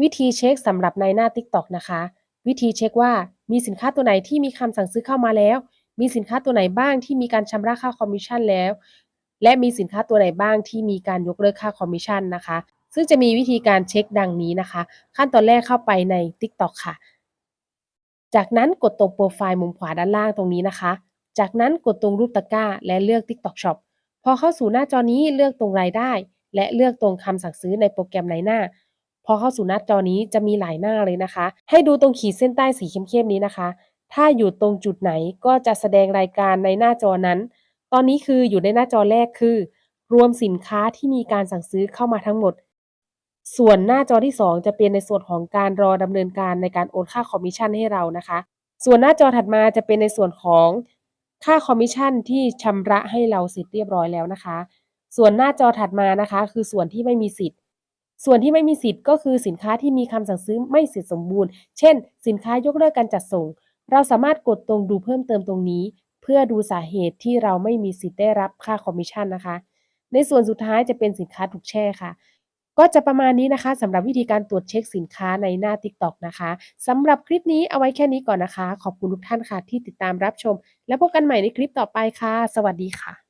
วิธีเช็คสำหรับในหน้า TikTok นะคะ วิธีเช็คว่ามีสินค้าตัวไหนที่มีคำสั่งซื้อเข้ามาแล้ว มีสินค้าตัวไหนบ้างที่มีการชำระค่าคอมมิชชั่นแล้ว และมีสินค้าตัวไหนบ้างที่มีการยกเลิกค่าคอมมิชชั่นนะคะ ซึ่งจะมีวิธีการเช็คดังนี้นะคะ ขั้นตอนแรกเข้าไปใน TikTok ค่ะ จากนั้นกดตรงโปรไฟล์มุมขวาด้านล่างตรงนี้นะคะ จากนั้นกดตรงรูปตะกร้า และเลือก TikTok Shop พอเข้าสู่หน้าจอนี้เลือกตรงรายได้ และเลือกตรงคำสั่งซื้อในโปรแกรมในหน้า พอเข้าสู่หน้าจอนี้จะมีหลายหน้าเลยนะคะ ให้ดูตรงขีดเส้นใต้สีเข้มๆนี้นะคะ ถ้าอยู่ตรงจุดไหนก็จะแสดงรายการในหน้าจอนั้น ตอนนี้คืออยู่ในหน้าจอแรกคือ รวมสินค้าที่มีการสั่งซื้อเข้ามาทั้งหมด ส่วนหน้าจอที่ 2 จะเป็นในส่วนของการรอดำเนินการในการโอนค่าคอมมิชชั่นให้เรานะคะ ส่วนหน้าจอถัดมาจะเป็นในส่วนของค่าคอมมิชชั่นที่ชำระให้เราเสร็จเรียบร้อยแล้วนะคะ ส่วนหน้าจอถัดมานะคะ คือส่วนที่ไม่มีสิทธิ์ ส่วนที่ไม่มีสิทธิ์ก็คือสินค้าที่มีคำสั่งซื้อไม่เสร็จสมบูรณ์ เช่น สินค้ายกเลิกการจัดส่ง เราสามารถกดตรงดูเพิ่มเติมตรงนี้ เพื่อดูสาเหตุที่เราไม่มีสิทธิ์ได้รับค่าคอมมิชชั่นนะคะ ในส่วนสุดท้ายจะเป็นสินค้าถูกแช่ค่ะก็จะประมาณนี้นะคะสำหรับวิธีการตรวจเช็คสินค้าในหน้า TikTok นะคะสำหรับคลิปนี้เอาไว้แค่นี้ก่อนนะคะ ขอบคุณทุกท่านค่ะที่ติดตามรับชม แล้วพบกันใหม่ในคลิปต่อไปค่ะ สวัสดีค่ะ